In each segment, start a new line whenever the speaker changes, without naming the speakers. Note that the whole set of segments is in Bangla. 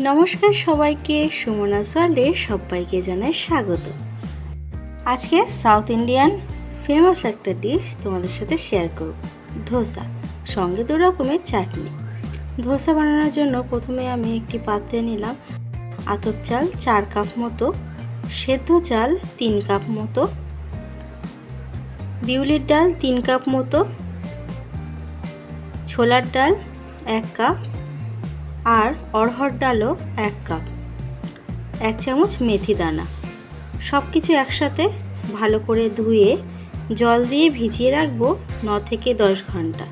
নমস্কার সবাইকে, সুমনা সোয়ালে সবাইকে জানাই স্বাগত। আজকে সাউথ ইন্ডিয়ান ফেমাস একটা ডিশ তোমাদের সাথে শেয়ার করব। ধোসা, সঙ্গে দু রকমের চাটনি। ধোসা বানানোর জন্য প্রথমে আমি একটি পাত্রে নিলাম আতপ চাল চার কাপ মতো, সেদ্ধ চাল তিন কাপ মতো, বিউলির ডাল তিন কাপ মতো, ছোলার ডাল এক কাপ আর অড়হর ডালও এক কাপ। এক চামচ মেথি দানা। সব কিছু একসাথে ভালো করে ধুয়ে জল দিয়ে ভিজিয়ে রাখব ন থেকে দশ ঘণ্টা।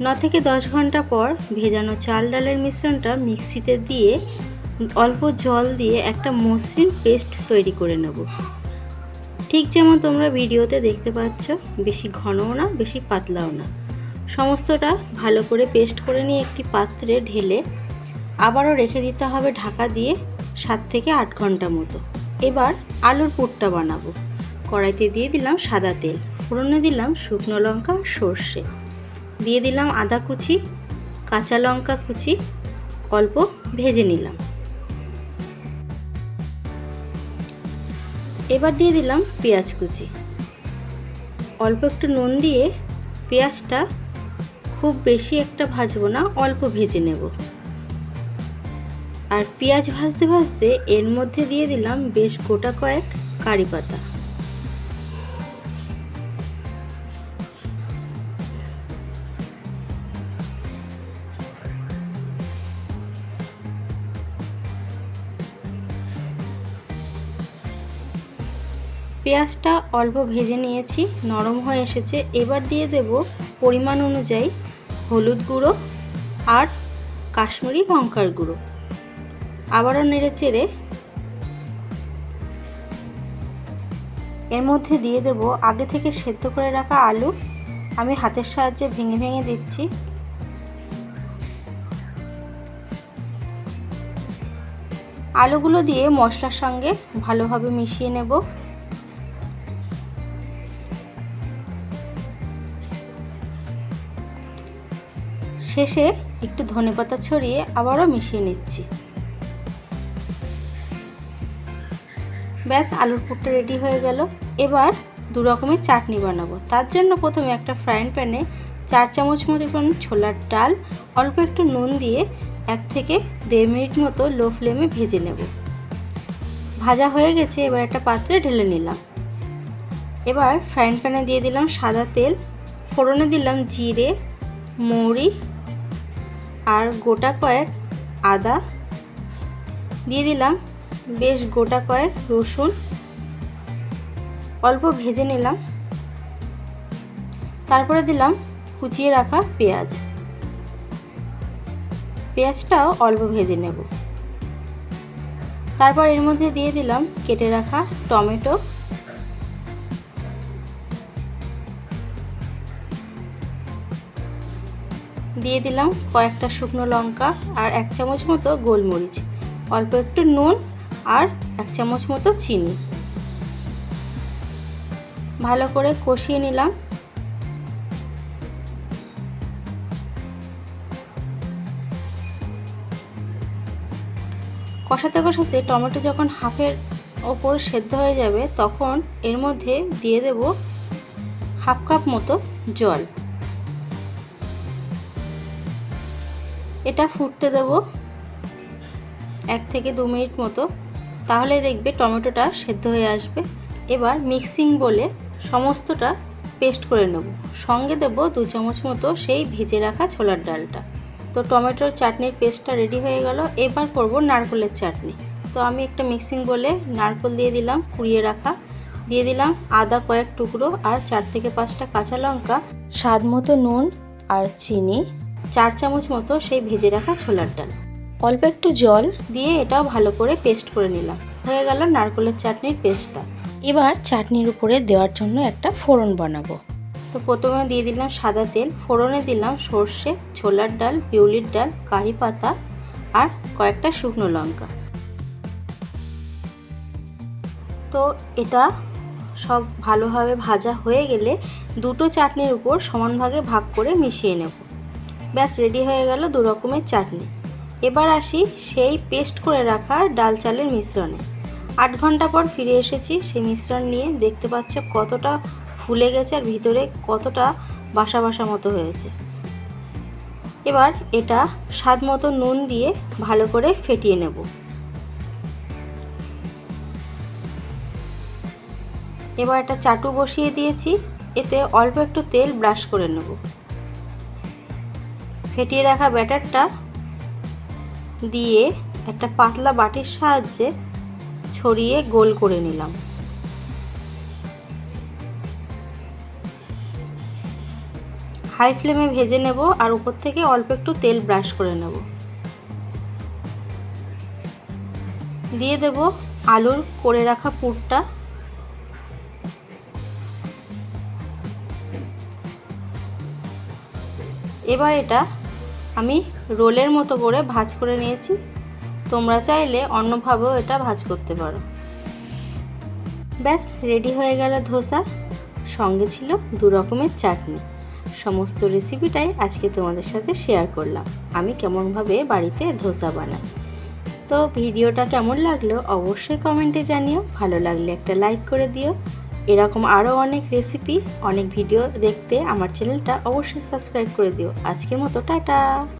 ন থেকে দশ ঘণ্টা পর ভেজানো চাল ডালের মিশ্রণটা মিক্সিতে দিয়ে অল্প জল দিয়ে একটা মসৃণ পেস্ট তৈরি করে নেব। ঠিক যেমন তোমরা ভিডিওতে দেখতে পাচ্ছ, বেশি ঘনও না, বেশি পাতলাও না। সমস্তটা ভালো করে পেস্ট করে নিয়ে একটি পাত্রে ঢেলে আবারও রেখে দিতে হবে ঢাকা দিয়ে সাত থেকে আট ঘণ্টা মতো। এবার আলুর পুরটা বানাবো। কড়াইতে দিয়ে দিলাম সাদা তেল, ফোড়নে দিলাম শুকনো লঙ্কা, সর্ষে। দিয়ে দিলাম আদা কুচি, কাঁচা লঙ্কা কুচি, অল্প ভেজে নিলাম। এবার দিয়ে দিলাম পেঁয়াজ কুচি। অল্প একটু নুন দিয়ে পেঁয়াজটা খুব বেশি একটা ভাজবো না, অল্প ভেজে নেব। আর পেঁয়াজ ভাজতে ভাজতে এর মধ্যে দিয়ে দিলাম বেশ গোটা কয়েক কারি পাতা। পেঁয়াজটা অল্প ভেজে নিয়েছি, নরম হয়ে এসেছে। এবার দিয়ে দেব পরিমাণ অনুযায়ী হলুদ গুঁড়ো আর কাশ্মীরি লঙ্কার গুঁড়ো। আবারও নেড়ে চেড়ে এর মধ্যে দিয়ে দেব আগে থেকে সেদ্ধ করে রাখা আলু। আমি হাতের সাহায্যে ভেঙে ভেঙে দিচ্ছি। আলুগুলো দিয়ে মশলার সঙ্গে ভালোভাবে মিশিয়ে নেব। শেষে একটু ধনেপাতা ছড়িয়ে আবারও মিশিয়ে নিচ্ছি। ব্যাস, আলুর পুরটা রেডি হয়ে গেল। এবার দু রকমের চাটনি বানাবো। তার জন্য প্রথমে একটা ফ্রাইং প্যানে চার চামচ মতন ছোলার ডাল, অল্প একটু নুন দিয়ে এক থেকে দেড় মিনিট মতো লো ফ্লেমে ভেজে নেব। ভাজা হয়ে গেছে, এবার একটা পাত্রে ঢেলে নিলাম। এবার ফ্রাইং প্যানে দিয়ে দিলাম সাদা তেল, ফোড়নে দিলাম জিরে, মৌরি আর গোটা কয়েক আদা দিয়ে দিলাম। বেশ গোটা কয়েক রসুন অল্প ভেজে নিলাম। তারপরে দিলাম কুচিয়ে রাখা পেঁয়াজ। পেঁয়াজটাও অল্প ভেজে নেব। তারপর এর মধ্যে দিয়ে দিলাম কেটে রাখা টমেটো। দিয়ে দিলাম কয়েকটা শুকনো লঙ্কা আর এক চামচ মতো গোলমরিচ, অল্প একটু নুন আর এক চামচ মতো চিনি। ভালো করে কষিয়ে নিলাম। কষাতে কষাতে টমেটো যখন হাফের ওপর সেদ্ধ হয়ে যাবে, তখন এর মধ্যে দিয়ে দেব হাফ কাপ মতো জল। এটা ফুটতে দেব এক থেকে দু মিনিট মতো। তাহলে দেখবে টমেটোটা সেদ্ধ হয়ে আসবে। এবার মিক্সিং বলে সমস্তটা পেস্ট করে নেব। সঙ্গে দেব দু চামচ মতো সেই ভেজে রাখা ছোলার ডালটা। তো টমেটোর চাটনির পেস্টটা রেডি হয়ে গেল। এবার করব নারকলের চাটনি। তো আমি একটা মিক্সিং বলে নারকল দিয়ে দিলাম, কুড়িয়ে রাখা। দিয়ে দিলাম আদা কয়েক টুকরো আর চার থেকে পাঁচটা কাঁচা লঙ্কা, স্বাদ মতো নুন আর চিনি। চার চামচ মতো সেই ভেজে রাখা ছোলার ডাল। অল্প একটু জল দিয়ে এটাও ভালো করে পেস্ট করে নিলাম। হয়ে গেল নারকলের চাটনির পেস্টটা। এবার চাটনির উপরে দেওয়ার জন্য একটা ফোড়ন বানাবো। তো প্রথমে দিয়ে দিলাম সাদা তেল। ফোড়নে দিলাম সর্ষে, ছোলার ডাল, বিউলির ডাল, কারি পাতা আর কয়েকটা শুকনো লঙ্কা। তো এটা সব ভালোভাবে ভাজা হয়ে গেলে দুটো চাটনির উপর সমান ভাগে ভাগ করে মিশিয়ে নেব। ব্যাস রেডি হয়ে গেল দু রকমের চাটনি। এবার আসি সেই পেস্ট করে রাখা ডাল চালের মিশ্রণে। আট ঘণ্টা পর ফিরে এসেছি সেই মিশ্রণ নিয়ে। দেখতে পাচ্ছ কতটা ফুলে গেছে আর ভিতরে কতটা বাসা বাসা মতো হয়েছে। এবার এটা স্বাদ মতো নুন দিয়ে ভালো করে ফেটিয়ে নেব। এবার একটা চাটু বসিয়ে দিয়েছি। এতে অল্প একটু তেল ব্রাশ করে নেব। ফেটিয়ে রাখা ব্যাটারটা দিয়ে একটা পাতলা বাটির সাহায্যে ছড়িয়ে গোল করে নিলাম। হাই ফ্লেমে ভেজে নেব আর উপর থেকে অল্প একটু তেল ব্রাশ করে নেব। দিয়ে দেব আলুর করে রাখা পুরটা। এবার এটা আমি রোলের মতো করে ভাজ করে নিয়েছি। তোমরা চাইলে অন্যভাবেও এটা ভাজ করতে পারো। ব্যাস, রেডি হয়ে গেল ধোসা। সঙ্গে ছিল দু রকমের চাটনি। সমস্ত রেসিপিটাই আজকে তোমাদের সাথে শেয়ার করলাম। আমি কেমনভাবে বাড়িতে ধোসা বানাই। তো ভিডিওটা কেমন লাগল অবশ্যই কমেন্টে জানিও। ভালো লাগলে একটা লাইক করে দিও। এরকম আরও অনেক রেসিপি অনেক ভিডিও দেখতে আমার চ্যানেলটা অবশ্যই সাবস্ক্রাইব করে দিও। আজকের মতো, টাটা!